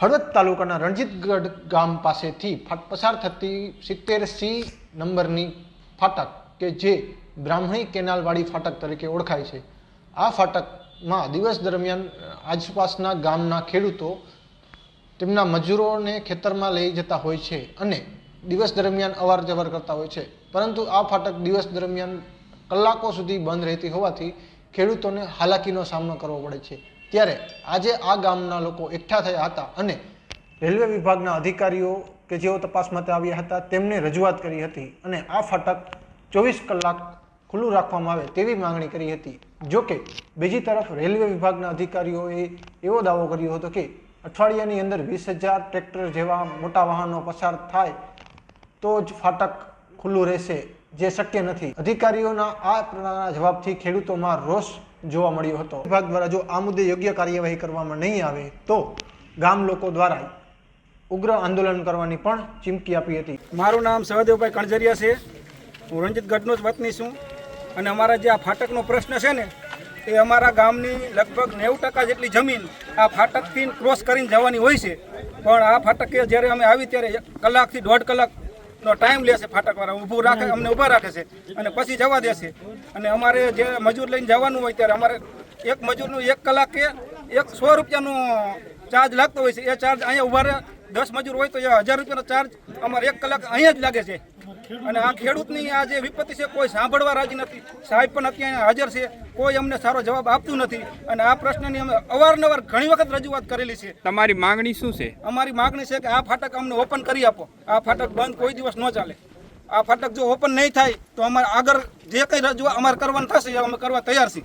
હળવદ તાલુકાના રણજીતગઢ ગામ પાસેથી પસાર થતી સિત્તેર સી નંબરની ફાટક કે જે બ્રાહ્મણી કેનાલવાળી ફાટક તરીકે ઓળખાય છે. આ ફાટકમાં દિવસ દરમિયાન આસપાસના ગામના ખેડૂતો તેમના મજૂરોને ખેતરમાં લઈ જતા હોય છે અને દિવસ દરમિયાન અવાર જવર કરતા હોય છે. પરંતુ આ ફાટક દિવસ દરમિયાન કલાકો સુધી બંધ રહેતી હોવાથી ખેડૂતોને હાલાકીનો સામનો કરવો પડે છે. ત્યારે આજે આ ગામના લોકો એકઠા થયા હતા અને રેલવે વિભાગના અધિકારીઓ કે જેઓ તપાસ માટે આવ્યા હતા, તેમને રજૂઆત કરી હતી અને આ ફાટક ચોવીસ કલાક ખુલ્લું રાખવામાં આવે તેવી માંગણી કરી હતી. જો કે બીજી તરફ રેલવે વિભાગના અધિકારીઓએ એવો દાવો કર્યો હતો કે અઠવાડિયાની અંદર વીસ હજાર ટ્રેક્ટર જેવા મોટા વાહનો પસાર થાય તો જ ફાટક ખુલ્લું રહેશે, જે શક્ય નથી. અધિકારીઓના આ પ્રકારના જવાબથી ખેડૂતોમાં રોષ જોવા મળ્યો હતો. વિભાગ દ્વારા જો આ મુદ્દે યોગ્ય કાર્યવાહી કરવામાં નહીં આવે, તો ગામ લોકો દ્વારા ઉગ્ર આંદોલન કરવાની પણ ચીમકી આપી હતી. મારું નામ સહદેવભાઈ કણજરિયા છે. હું રંજીત ગઢનો જ વતની છું. અને અમારા જે આ ફાટકનો પ્રશ્ન છે ને, એ અમારા ગામની લગભગ નેવું ટકા જેટલી જમીન આ ફાટકથી ક્રોસ કરીને જવાની હોય છે. પણ આ ફાટકે જ્યારે અમે આવી ત્યારે કલાકથી દોઢ કલાકનો ટાઈમ લે છે ફાટકવાળા ઊભું રાખે અમને ઊભા રાખે છે અને પછી જવા દેશે અને અમારે જે મજૂર લઈને જવાનું હોય ત્યારે અમારે એક મજૂરનું એક કલાક કે એક સો રૂપિયાનો ચાર્જ લાગતો હોય છે. એ ચાર્જ અહીંયા ઊભા રહે. દસ મજૂર હોય તો એ હજાર રૂપિયાનો ચાર્જ અમારે એક કલાક અહીંયા જ લાગે છે. અને આ ખેડૂતની આ જે વિપત્તિ છે કોઈ સાંભળવા રાજી નથી. સાહેબ પણ અત્યારે હાજર છે. કોઈ અમને સારો જવાબ આપતું નથી. અને આ પ્રશ્નની અમે અવારનવાર ઘણી વખત રજૂઆત કરેલી છે. તમારી માંગણી શું છે? અમારી માંગણી છે કે આ ફાટક અમને ઓપન કરી આપો. આ ફાટક બંધ કોઈ દિવસ ન ચાલે. આ ફાટક જો ઓપન નહીં થાય તો અમારે આગળ જે કંઈ રજૂઆત અમારે કરવાનું થશે અમે કરવા તૈયાર છીએ.